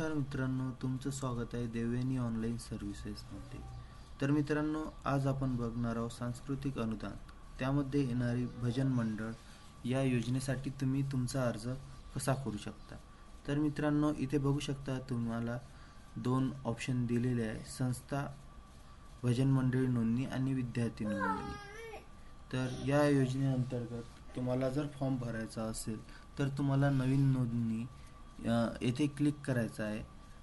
नमस्कार मित्रांनो तुमचं स्वागत आहे देवयानी ऑनलाईन सर्व्हिसेसमध्ये तर मित्रांनो आज आपण बघणार आहोत सांस्कृतिक अनुदान. त्यामध्ये येणारी भजन मंडळ या योजनेसाठी तुम्ही तुमचा अर्ज कसा करू शकता? तर मित्रांनो इथे बघू शकता तुम्हाला दोन ऑप्शन दिलेले आहे. संस्था भजन मंडळी नोंदणी आणि विद्यार्थी नोंदणी. तर या योजनेअंतर्गत तुम्हाला जर फॉर्म भरायचा असेल तर तुम्हाला नवीन नोंदणी येथे क्लिक करायचं आहे.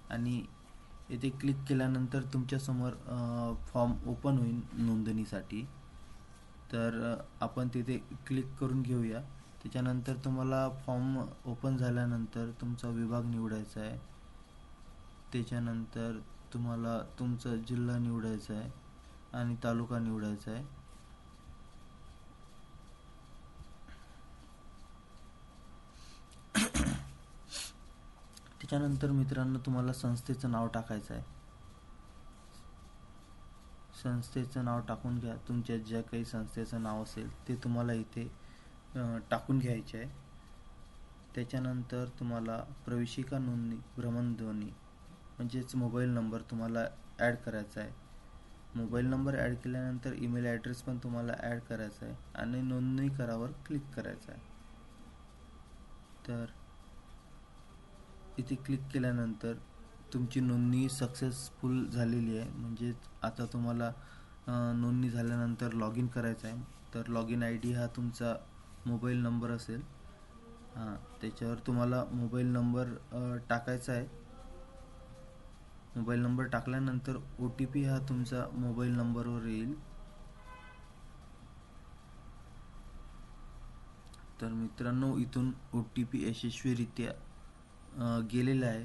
आणि येथे क्लिक केल्यानंतर तुमच्यासमोर फॉर्म ओपन होईल नोंदणीसाठी. तर आपण तिथे क्लिक करून घेऊया. त्याच्यानंतर तुम्हाला फॉर्म ओपन झाल्यानंतर तुमचा विभाग निवडायचा आहे. त्याच्यानंतर तुम्हाला तुमचा जिल्हा निवडायचा आहे आणि तालुका निवडायचा आहे. त्याच्यानंतर मित्रांनो तुम्हाला संस्थेचं नाव टाकायचं आहे. संस्थेचं नाव टाकून घ्या. तुमच्या ज्या काही संस्थेचं नाव असेल ते तुम्हाला इथे टाकून घ्यायचे आहे. त्याच्यानंतर तुम्हाला प्रवेशिका नोंदणी भ्रमणध्वनी म्हणजेच मोबाईल नंबर तुम्हाला ॲड करायचा आहे. मोबाईल नंबर ॲड केल्यानंतर ईमेल ॲड्रेस पण तुम्हाला ॲड करायचा आहे आणि नोंदणी करावर क्लिक करायचं आहे. तर इथे क्लिक केल्यानंतर तुमची नोंदणी सक्सेसफुल झालेली आहे. म्हणजेच आता तुम्हाला नोंदणी झाल्यानंतर लॉग इन करायचं आहे. तर लॉग इन आय डी हा तुमचा मोबाईल नंबर असेल. हां त्याच्यावर तुम्हाला मोबाईल नंबर टाकायचा आहे. मोबाईल नंबर टाकल्यानंतर ओ टी पी हा तुमचा मोबाईल नंबरवर येईल. तर मित्रांनो इथून ओ टी पी यशस्वीरित्या गेलेला आहे.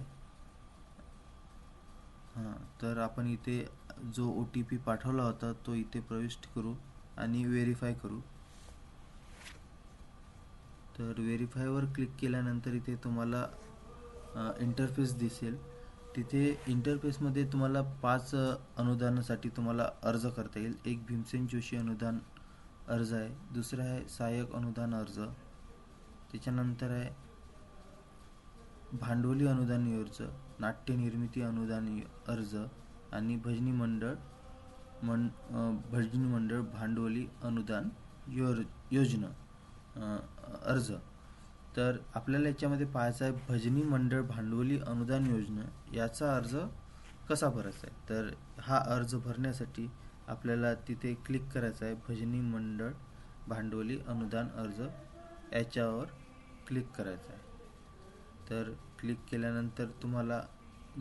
हां तर आपण इथे जो ओ टी पी पाठवला होता तो इथे प्रविष्ट करू आणि व्हेरीफाय करू. तर व्हेरीफायवर क्लिक केल्यानंतर इथे तुम्हाला इंटरफेस दिसेल. तिथे इंटरफेसमध्ये तुम्हाला पाच अनुदानासाठी तुम्हाला अर्ज करता येईल. एक भीमसेन जोशी अनुदान अर्ज आहे दुसरा आहे सहाय्यक अनुदान अर्ज. त्याच्यानंतर आहे भांडवली अनुदान अर्ज नाट्य निर्मिती अनुदान अर्ज आणि भजनी मंडळ मन भजनी मंडळ भांडवली अनुदान योर योजना अर्ज. तर आपल्याला याच्यामध्ये पाहायचं आहे भजनी मंडळ भांडवली अनुदान योजना याचा अर्ज कसा भरायचा आहे? तर हा अर्ज भरण्यासाठी आपल्याला तिथे क्लिक करायचं आहे भजनी मंडळ भांडवली अनुदान अर्ज. याच्यावर क्लिक करायचं आहे. तर क्लिक केल्यानंतर तुम्हाला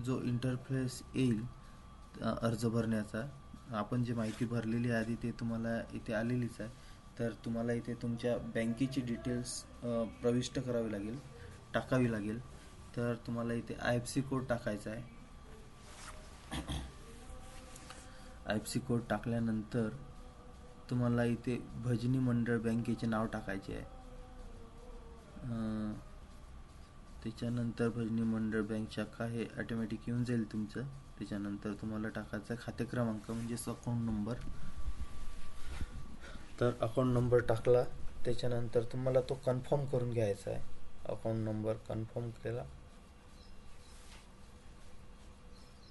जो इंटरफेस येईल अर्ज भरण्याचा आपण जी माहिती भरलेली आहे आधी ते तुम्हाला इथे आलेलीच आहे. तर तुम्हाला इथे तुमच्या बँकेची डिटेल्स प्रविष्ट करावी लागेल टाकावी लागेल. तर तुम्हाला इथे आय एफ सी कोड टाकायचा आहे. आय एफ सी कोड टाकल्यानंतर तुम्हाला इथे भजनी मंडळ बँकेचे नाव टाकायचे आहे. त्याच्यानंतर भजनी मंडळ बँक शाखा हे ॲटोमॅटिक येऊन जाईल तुमचं. त्याच्यानंतर तुम्हाला टाकायचा आहे खाते क्रमांक म्हणजेच अकाउंट नंबर तर अकाउंट नंबर टाकला. त्याच्यानंतर तुम्हाला तो कन्फर्म करून घ्यायचा आहे. अकाउंट नंबर कन्फर्म केला.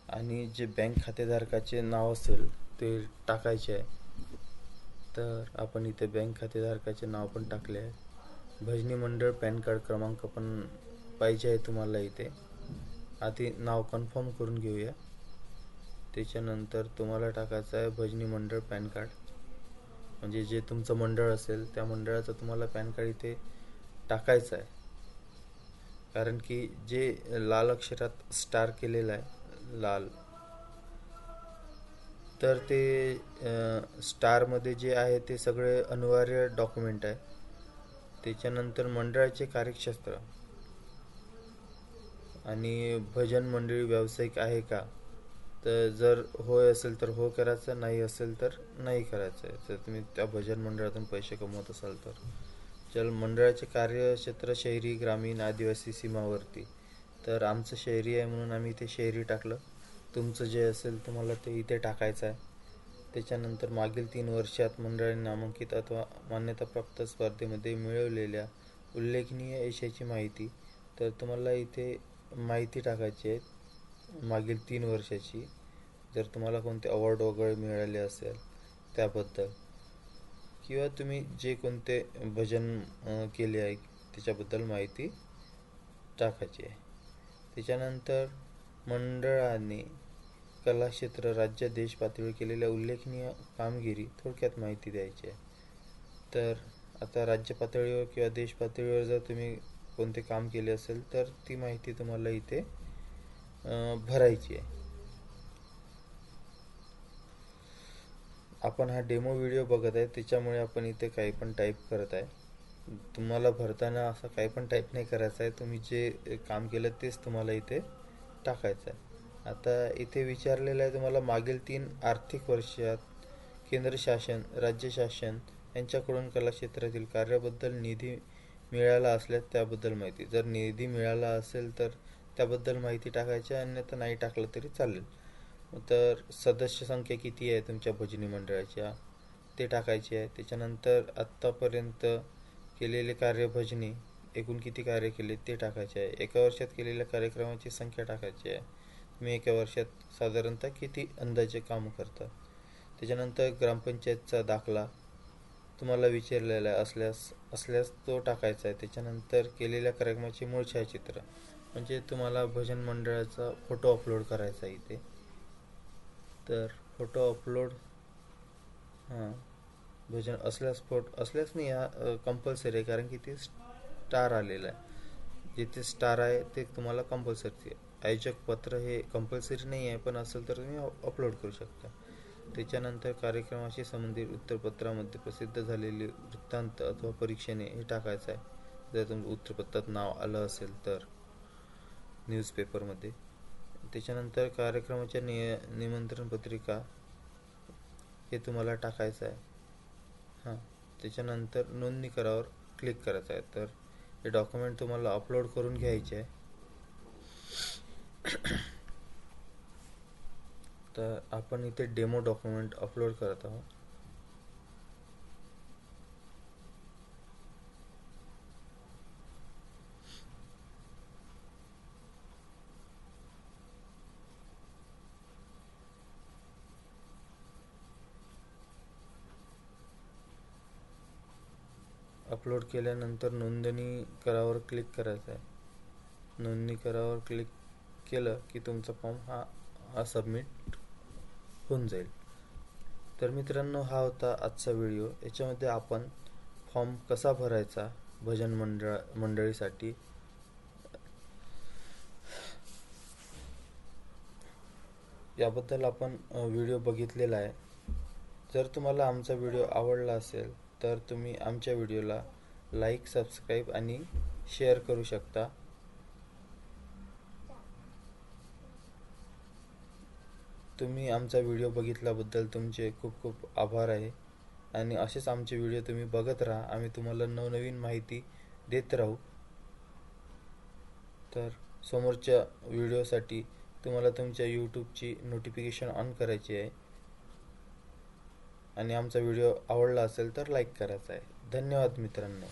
आणि जे बँक खातेधारकाचे नाव असेल ते टाकायचे आहे. तर आपण इथे बँक खातेधारकाचे नाव पण टाकले आहे. भजनी मंडळ पॅन कार्ड क्रमांक पण पाहिजे आहे तुम्हाला इथे. आधी नाव कन्फर्म करून घेऊया. त्याच्यानंतर तुम्हाला टाकायचं आहे भजनी मंडळ पॅन कार्ड. म्हणजे जे तुमचं मंडळ असेल त्या मंडळाचं तुम्हाला पॅन कार्ड इथे टाकायचं आहे. कारण की जे लाल अक्षरात स्टार केलेलं आहे लाल तर ते स्टारमध्ये जे आहे ते सगळे अनिवार्य डॉक्युमेंट आहे. त्याच्यानंतर मंडळाचे कार्यक्षेत्र. आणि भजन मंडळी व्यावसायिक आहे का? तर जर होय असेल तर हो करायचं नाही असेल तर नाही करायचं. आहे जर तुम्ही त्या भजन मंडळातून पैसे कमवत असाल तर. चल मंडळाचे कार्यक्षेत्र शहरी ग्रामीण आदिवासी सीमावर्ती. तर आमचं शहरी आहे म्हणून आम्ही इथे शहरी टाकलं. तुमचं जे असेल तुम्हाला ते इथे टाकायचं आहे. त्याच्यानंतर मागील तीन वर्षात मंडळाने नामांकित अथवा मान्यताप्राप्त स्पर्धेमध्ये मिळवलेल्या उल्लेखनीय यशाची माहिती. तर तुम्हाला इथे माहिती टाकायची आहे मागील तीन वर्षाची. जर तुम्हाला कोणते अवॉर्ड वगैरे मिळाले असेल त्याबद्दल. किंवा तुम्ही जे कोणते भजन केले आहे त्याच्याबद्दल माहिती टाकायची आहे. त्याच्यानंतर मंडळाने कलाक्षेत्र राज्य देश पातळीवर केलेल्या उल्लेखनीय कामगिरी थोडक्यात माहिती द्यायची आहे. तर आता राज्य पातळीवर किंवा देश पातळीवर जर तुम्ही कोणते काम केले असेल तर ती माहिती तुम्हाला इथे भरायची आहे. आपण हा डेमो व्हिडिओ बघत आहे त्याच्यामुळे आपण इथे काही पण टाईप करत आहे. तुम्हाला भरताना असं काही पण टाईप नाही करायचं आहे तुम्ही जे काम केलं तेच तुम्हाला इथे टाकायचं आहे. आता इथे विचारलेलं आहे तुम्हाला मागील तीन आर्थिक वर्षात केंद्र शासन राज्य शासन यांच्याकडून कला क्षेत्रातील कार्याबद्दल निधी मिळाला असल्यास त्याबद्दल माहिती. जर निधी मिळाला असेल तर त्याबद्दल माहिती टाकायची आहे अन्यथा नाही टाकलं तरी चालेल. तर सदस्य संख्या किती आहे तुमच्या भजनी मंडळाच्या? ते टाकायचे आहे. त्याच्यानंतर आत्तापर्यंत केलेले कार्य भजनी एकूण किती कार्य केले ते टाकायचे आहे. एका वर्षात केलेल्या कार्यक्रमाची संख्या टाकायची आहे. तुम्ही एका वर्षात साधारणतः किती अंदाजे काम करता? त्याच्यानंतर ग्रामपंचायतचा दाखला तुम्हाला विचारलेला असल्यास असल्यास तो टाकायचा आहे. त्याच्यानंतर केलेल्या कार्यक्रमाचे मूळ छायाचित्र म्हणजे तुम्हाला भजन मंडळाचा फोटो अपलोड करायचा आहे इथे. तर फोटो अपलोड हां भजन असल्यास फोट असल्यास नाही हा कंपल्सरी आहे कारण की ते स्टार आलेलं आहे. जिथे स्टार आहे ते तुम्हाला कंपल्सरी आयोजक पत्र हे कंपल्सरी नाही आहे पण असेल तर तुम्ही अपलोड करू शकता. त्याच्यानंतर कार्यक्रमाशी संबंधित उत्तरपत्रामध्ये प्रसिद्ध झालेले वृत्तांत अथवा परीक्षणे हे टाकायचं आहे. जर तुमचं उत्तरपत्रात नाव आलं असेल तर न्यूजपेपरमध्ये. त्याच्यानंतर कार्यक्रमाच्या निय निमंत्रण पत्रिका हे तुम्हाला टाकायचं आहे. हां त्याच्यानंतर नोंदणी करावर क्लिक करायचं आहे. तर हे डॉक्युमेंट तुम्हाला अपलोड करून घ्यायचे आहे. तर आपण इथे डेमो डॉक्युमेंट अपलोड करत आहोत. अपलोड केल्यानंतर नोंदणी करावर क्लिक करायचं आहे नोंदणी करावर क्लिक केलं की तुमचा फॉर्म हा हा सबमिट होऊन जाईल. तर मित्रांनो हा होता आजचा व्हिडिओ. याच्यामध्ये आपण फॉर्म कसा भरायचा भजन मंडळ मंडळीसाठी? याबद्दल आपण व्हिडिओ बघितलेला आहे. जर तुम्हाला आमचा व्हिडिओ आवडला असेल तर तुम्ही आमच्या व्हिडिओला लाईक सबस्क्राईब आणि शेअर करू शकता. तुम्ही आमचा व्हिडिओ बघितल्याबद्दल तुमचे खूप खूप आभार आहे. आणि असेच आमचे व्हिडिओ तुम्ही बघत राहा. आम्ही तुम्हाला नवनवीन माहिती देत राहू. तर समोरच्या व्हिडिओसाठी तुम्हाला तुमच्या यूट्यूबची नोटिफिकेशन ऑन करायची आहे. आणि आमचा व्हिडिओ आवडला असेल तर लाईक करायचा आहे. धन्यवाद मित्रांनो.